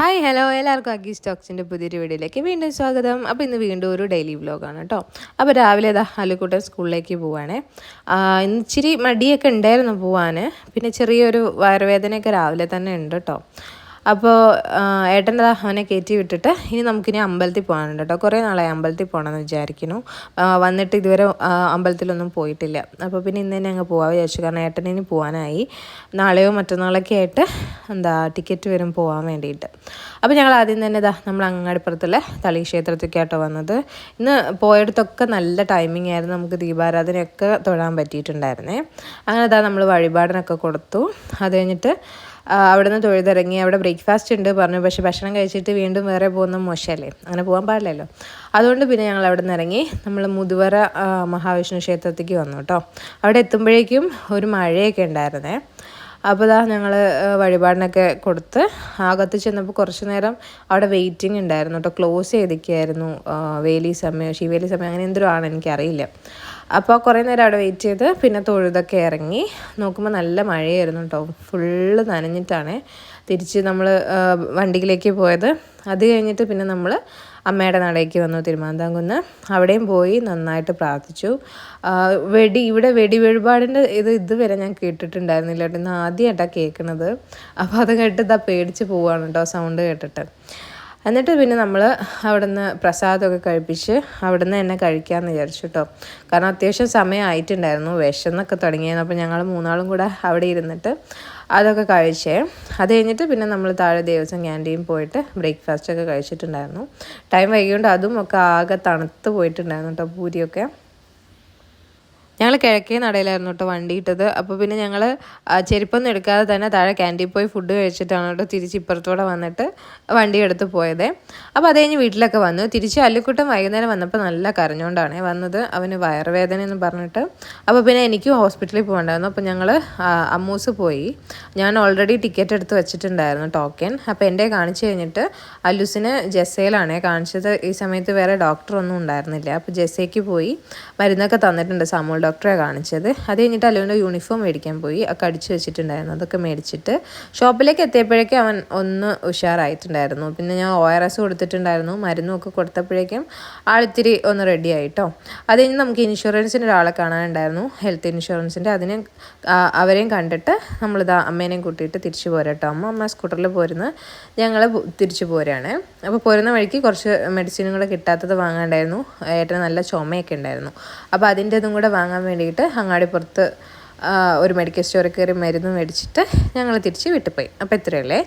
Hi hello എല്ലാവർക്കും അഗി സ്റ്റോക്സിന്റെ പുതിയൊരു വീഡിയോയിലേക്ക് വീണ്ടും സ്വാഗതം. അപ്പോൾ ഇന്ന് വീണ്ടും ഒരു ഡെയിലി വ്ലോഗാണ് കേട്ടോ അപ്പോൾ രാവിലെ ഇതാ അലുക്കുട്ടൻ സ്കൂളിലേക്ക് പോവാണേ. ഇച്ചിരി മടിയൊക്കെ ഉണ്ടായിരുന്നു പോവാൻ പിന്നെ ചെറിയൊരു വയറുവേദനയൊക്കെ രാവിലെ തന്നെ ഉണ്ട് കേട്ടോ അപ്പോൾ ഏട്ടന്റെ അവനെ കയറ്റി വിട്ടിട്ട് ഇനി നമുക്കിനി അമ്പലത്തിൽ പോകാനുണ്ട് കേട്ടോ. കുറേ നാളായി അമ്പലത്തിൽ പോകണമെന്ന് വിചാരിക്കുന്നു. വന്നിട്ട് ഇതുവരെ അമ്പലത്തിലൊന്നും പോയിട്ടില്ല. അപ്പോൾ പിന്നെ ഇന്ന് തന്നെ അങ്ങ് പോകാൻ വിചാരിച്ചു. കാരണം ഏട്ടനിനി പോകാനായി. നാളെയോ മറ്റന്നാളൊക്കെ ആയിട്ട് എന്താ ടിക്കറ്റ് വരും പോകാൻ വേണ്ടിയിട്ട്. അപ്പോൾ ഞങ്ങൾ ആദ്യം തന്നെ ഇതാ നമ്മൾ അങ്ങാടിപ്പുറത്തുള്ള തളി ക്ഷേത്രത്തിലേക്കാട്ടോ വന്നത്. ഇന്ന് പോയടത്തൊക്കെ നല്ല ടൈമിംഗ് ആയിരുന്നു. നമുക്ക് ദീപാരാധനയൊക്കെ തൊഴാൻ പറ്റിയിട്ടുണ്ടായിരുന്നേ. അങ്ങനെ ഇതാ നമ്മൾ വഴിപാടിനൊക്കെ കൊടുത്തു. അത് കഴിഞ്ഞിട്ട് അവിടെ നിന്ന് തൊഴുതിറങ്ങി അവിടെ ബ്രേക്ക്ഫാസ്റ്റ് ഉണ്ട് പറഞ്ഞു. പക്ഷേ ഭക്ഷണം കഴിച്ചിട്ട് വീണ്ടും വേറെ പോകുന്ന മോശമല്ലേ അങ്ങനെ പോകാൻ പാടില്ലല്ലോ. അതുകൊണ്ട് പിന്നെ ഞങ്ങൾ അവിടെ നിന്ന് ഇറങ്ങി നമ്മൾ മുതുവറ മഹാവിഷ്ണു ക്ഷേത്രത്തേക്ക് വന്നു കേട്ടോ. അവിടെ എത്തുമ്പോഴേക്കും ഒരു മഴയൊക്കെ ഉണ്ടായിരുന്നേ. അപ്പോൾ ഇതാ ഞങ്ങൾ വഴിപാടിനൊക്കെ കൊടുത്ത് അകത്ത് ചെന്നപ്പോൾ കുറച്ച് നേരം അവിടെ വെയിറ്റിംഗ് ഉണ്ടായിരുന്നു കേട്ടോ. ക്ലോസ് ചെയ്തൊക്കെയായിരുന്നു വേലി സമയം ശിവേലി സമയം അങ്ങനെ എന്തോ ആണ് എനിക്കറിയില്ല. അപ്പോൾ കുറേ നേരം അവിടെ വെയിറ്റ് ചെയ്ത് പിന്നെ തൊഴുതൊക്കെ ഇറങ്ങി. നോക്കുമ്പോൾ നല്ല മഴയായിരുന്നു കേട്ടോ ഫുള്ള് നനഞ്ഞിട്ടാണ് തിരിച്ച് നമ്മൾ വണ്ടിയിലേക്ക് പോയത്. അത് കഴിഞ്ഞിട്ട് പിന്നെ നമ്മൾ അമ്മയുടെ നടയ്ക്ക് വന്നു തിരുമാന്താംകുന്ന്. അവിടെയും പോയി നന്നായിട്ട് പ്രാർത്ഥിച്ചു. വെടി ഇവിടെ വെടി വഴിപാടിന്റെ ഇത് ഇതുവരെ ഞാൻ കേട്ടിട്ടുണ്ടായിരുന്നില്ല കേട്ടോ ഇന്ന് ആദ്യമായിട്ടാണ് കേൾക്കുന്നത് അപ്പോൾ അത് കേട്ടിട്ട് പേടിച്ച് പോവാണ് കേട്ടോ സൗണ്ട് കേട്ടിട്ട്. എന്നിട്ട് പിന്നെ നമ്മൾ അവിടുന്ന് പ്രസാദമൊക്കെ കഴിപ്പിച്ച് അവിടുന്ന് തന്നെ കഴിക്കാമെന്ന് വിചാരിച്ചു കേട്ടോ കാരണം അത്യാവശ്യം സമയമായിട്ടുണ്ടായിരുന്നു വിശന്നൊക്കെ തുടങ്ങിയായിരുന്നു അപ്പോൾ ഞങ്ങൾ മൂന്നാളും കൂടെ അവിടെ ഇരുന്നിട്ട് അതൊക്കെ കഴിച്ചേ. അത് കഴിഞ്ഞിട്ട് പിന്നെ നമ്മൾ താഴെ ദേവസ്വം ക്യാന്റീൻ പോയിട്ട് ബ്രേക്ക്ഫാസ്റ്റ് ഒക്കെ കഴിച്ചിട്ടുണ്ടായിരുന്നു. ടൈം വൈകിയോണ്ട് അതും ഒക്കെ ആകെ തണുത്ത് പോയിട്ടുണ്ടായിരുന്നു കേട്ടോ പൂരിയൊക്കെ. ഞങ്ങൾ കിഴക്കേ നടയിലായിരുന്നു കേട്ടോ വണ്ടി ഇട്ടത്. അപ്പോൾ പിന്നെ ഞങ്ങൾ ചെരുപ്പൊന്നും എടുക്കാതെ തന്നെ താഴെ ക്യാന്റീൻ പോയി ഫുഡ് കഴിച്ചിട്ടാണ് കേട്ടോ തിരിച്ച് ഇപ്പുറത്തൂടെ വന്നിട്ട് വണ്ടി എടുത്ത് പോയത്. അപ്പോൾ അത് കഴിഞ്ഞ് വീട്ടിലൊക്കെ വന്നു. തിരിച്ച് അല്ലുക്കുട്ടം വൈകുന്നേരം വന്നപ്പോൾ നല്ല കരഞ്ഞുകൊണ്ടാണ് വന്നത്. അവന് വയറുവേദന എന്ന് പറഞ്ഞിട്ട്. അപ്പോൾ പിന്നെ എനിക്ക് ഹോസ്പിറ്റലിൽ പോകണ്ടായിരുന്നു. അപ്പോൾ ഞങ്ങൾ അമ്മൂസ് പോയി. ഞാൻ ഓൾറെഡി ടിക്കറ്റ് എടുത്ത് വെച്ചിട്ടുണ്ടായിരുന്നു ടോക്കൻ അപ്പോൾ എന്റെ കാണിച്ചു കഴിഞ്ഞിട്ട് അല്ലുസിന് ജെസ്സയിലാണ് കാണിച്ചത്. ഈ സമയത്ത് വേറെ ഡോക്ടറൊന്നും ഉണ്ടായിരുന്നില്ല. അപ്പോൾ ജെസ്സയ്ക്ക് പോയി മരുന്നൊക്കെ തന്നിട്ടുണ്ട് സമൂൾ ഡോക്ടറെ കാണിച്ചത്. അത് കഴിഞ്ഞിട്ട് അലുവിന്റെ യൂണിഫോം മേടിക്കാൻ പോയി. ഒക്കെ അടിച്ചു വെച്ചിട്ടുണ്ടായിരുന്നു. അതൊക്കെ മേടിച്ചിട്ട് ഷോപ്പിലേക്ക് എത്തിയപ്പോഴേക്കും അവൻ ഒന്ന് ഉഷാറായിട്ടുണ്ടായിരുന്നു. പിന്നെ ഞാൻ ഒ ആർ എസ് കൊടുത്തിട്ടുണ്ടായിരുന്നു. മരുന്നും ഒക്കെ കൊടുത്തപ്പോഴേക്കും ആളിത്തിരി ഒന്ന് റെഡി ആയിട്ടോ. അത് കഴിഞ്ഞ് നമുക്ക് ഇൻഷുറൻസിന്റെ ഒരാളെ കാണാനുണ്ടായിരുന്നു. ഹെൽത്ത് ഇൻഷുറൻസിന്റെ അതിനെ അവരെയും കണ്ടിട്ട് നമ്മളിതാ അമ്മേനെയും കൂട്ടിയിട്ട് തിരിച്ചു പോരാട്ടോ. അമ്മ അമ്മ സ്കൂട്ടറിൽ പോരുന്ന. ഞങ്ങൾ തിരിച്ചു പോരാണ്. അപ്പോൾ പോരുന്ന വഴിക്ക് കുറച്ച് മെഡിസിനുകൾ കിട്ടാത്തത് വാങ്ങാണ്ടായിരുന്നു. ഏട്ടന് നല്ല ചുമയൊക്കെ ഉണ്ടായിരുന്നു. അപ്പോൾ അതിന്റെ ഇതും കൂടെ വാങ്ങാൻ വേണ്ടിയിട്ട് അങ്ങാടിപ്പുറത്ത് ഒരു മെഡിക്കൽ സ്റ്റോറിൽ കയറി മരുന്ന് മേടിച്ചിട്ട് ഞങ്ങൾ തിരിച്ച് വിട്ടുപോയി പോയി. അപ്പോൾ ഇത്രയല്ലേ